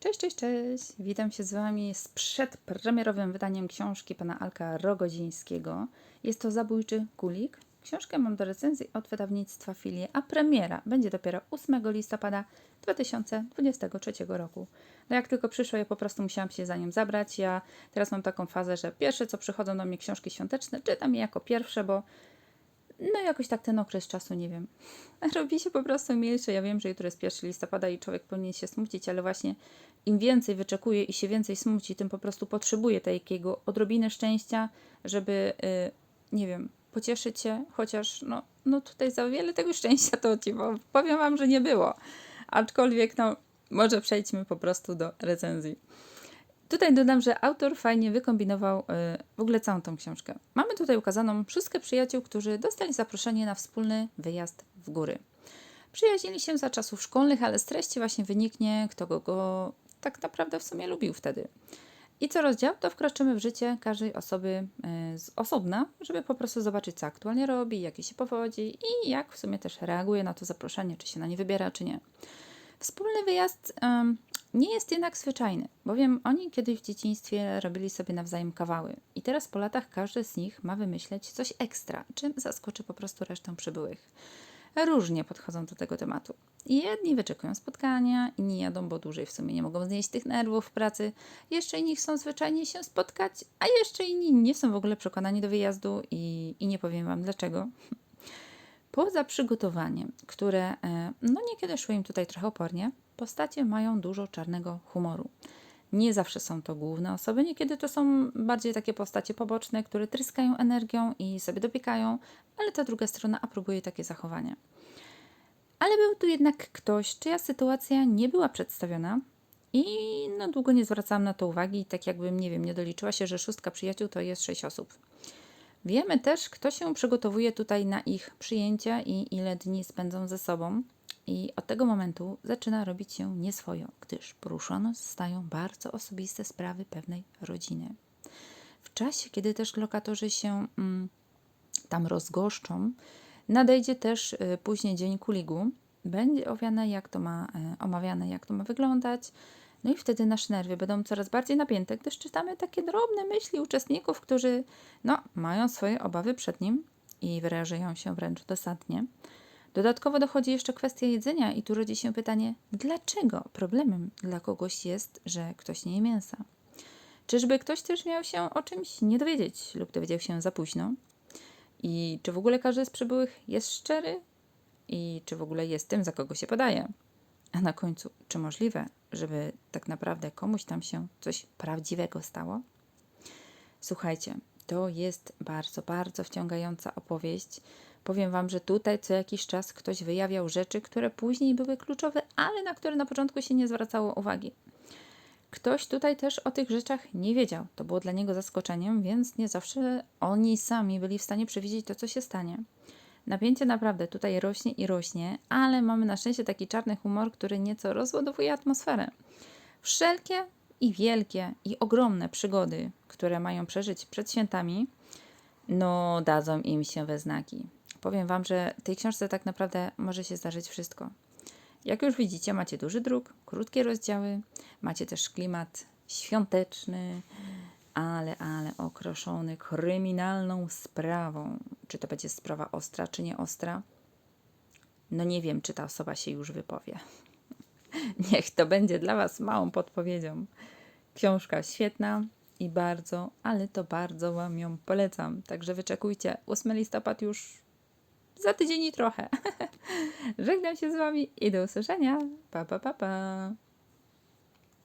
Cześć, cześć, cześć! Witam się z Wami z przedpremierowym wydaniem książki pana Alka Rogodzińskiego. Jest to Zabójczy Kulik. Książkę mam do recenzji od wydawnictwa Filie, a premiera będzie dopiero 8 listopada 2023 roku. No jak tylko przyszło, ja po prostu musiałam się za nią zabrać. Ja teraz mam taką fazę, że pierwsze co przychodzą do mnie książki świąteczne, czytam je jako pierwsze, bo no jakoś tak ten okres czasu, nie wiem, robi się po prostu milszy. Ja wiem, że jutro jest 1 listopada i człowiek powinien się smucić, ale właśnie im więcej wyczekuje i się więcej smuci, tym po prostu potrzebuje takiego odrobiny szczęścia, żeby, yy, nie wiem, pocieszyć się, chociaż no, no tutaj za wiele tego szczęścia to ci powiem Wam, że nie było. Aczkolwiek, no, może przejdźmy po prostu do recenzji. Tutaj dodam, że autor fajnie wykombinował y, w ogóle całą tą książkę. Mamy tutaj ukazaną wszystkie przyjaciół, którzy dostali zaproszenie na wspólny wyjazd w góry. Przyjaźnili się za czasów szkolnych, ale z treści właśnie wyniknie, kto go, go tak naprawdę w sumie lubił wtedy. I co rozdział, to wkroczymy w życie każdej osoby y, z osobna, żeby po prostu zobaczyć, co aktualnie robi, jak jej się powodzi i jak w sumie też reaguje na to zaproszenie, czy się na nie wybiera, czy nie. Wspólny wyjazd nie jest jednak zwyczajny, bowiem oni kiedyś w dzieciństwie robili sobie nawzajem kawały i teraz po latach każdy z nich ma wymyśleć coś ekstra, czym zaskoczy po prostu resztę przybyłych. Różnie podchodzą do tego tematu. Jedni wyczekują spotkania, inni jadą, bo dłużej w sumie nie mogą znieść tych nerwów w pracy, jeszcze inni chcą zwyczajnie się spotkać, a jeszcze inni nie są w ogóle przekonani do wyjazdu i, i nie powiem Wam dlaczego. Poza przygotowaniem, które e, no niekiedy szło im tutaj trochę opornie, postacie mają dużo czarnego humoru. Nie zawsze są to główne osoby, niekiedy to są bardziej takie postacie poboczne, które tryskają energią i sobie dopiekają, ale ta druga strona aprobuje takie zachowanie. Ale był tu jednak ktoś, czyja sytuacja nie była przedstawiona i no długo nie zwracałam na to uwagi, tak jakbym, nie wiem, nie doliczyła się, że szóstka przyjaciół to jest sześć osób. Wiemy też, kto się przygotowuje tutaj na ich przyjęcia i ile dni spędzą ze sobą. I od tego momentu zaczyna robić się nieswojo, gdyż poruszone zostają bardzo osobiste sprawy pewnej rodziny. W czasie, kiedy też lokatorzy się mm, tam rozgoszczą, nadejdzie też y, później dzień kuligu. Będzie jak to ma, y, omawiane, jak to ma wyglądać. No i wtedy nasze nerwy będą coraz bardziej napięte, gdyż czytamy takie drobne myśli uczestników, którzy no, mają swoje obawy przed nim i wyrażają się wręcz dosadnie. Dodatkowo dochodzi jeszcze kwestia jedzenia i tu rodzi się pytanie, dlaczego problemem dla kogoś jest, że ktoś nie je mięsa? Czyżby ktoś też miał się o czymś nie dowiedzieć lub dowiedział się za późno? I czy w ogóle każdy z przybyłych jest szczery? I czy w ogóle jest tym, za kogo się podaje? A na końcu, czy możliwe, żeby tak naprawdę komuś tam się coś prawdziwego stało? Słuchajcie, to jest bardzo, bardzo wciągająca opowieść. Powiem Wam, że tutaj co jakiś czas ktoś wyjawiał rzeczy, które później były kluczowe, ale na które na początku się nie zwracało uwagi. Ktoś tutaj też o tych rzeczach nie wiedział. To było dla niego zaskoczeniem, więc nie zawsze oni sami byli w stanie przewidzieć to, co się stanie. Napięcie naprawdę tutaj rośnie i rośnie, ale mamy na szczęście taki czarny humor, który nieco rozładowuje atmosferę. Wszelkie i wielkie i ogromne przygody, które mają przeżyć przed świętami, no dadzą im się we znaki. Powiem Wam, że tej książce tak naprawdę może się zdarzyć wszystko. Jak już widzicie, macie duży druk, krótkie rozdziały, macie też klimat świąteczny, ale, ale okroszony kryminalną sprawą. Czy to będzie sprawa ostra, czy nie ostra? No nie wiem, czy ta osoba się już wypowie. Niech to będzie dla Was małą podpowiedzią. Książka świetna i bardzo, ale to bardzo Wam ją polecam. Także wyczekujcie. 8 listopad już za tydzień i trochę. Żegnam się z Wami i do usłyszenia. Pa, pa, pa, pa.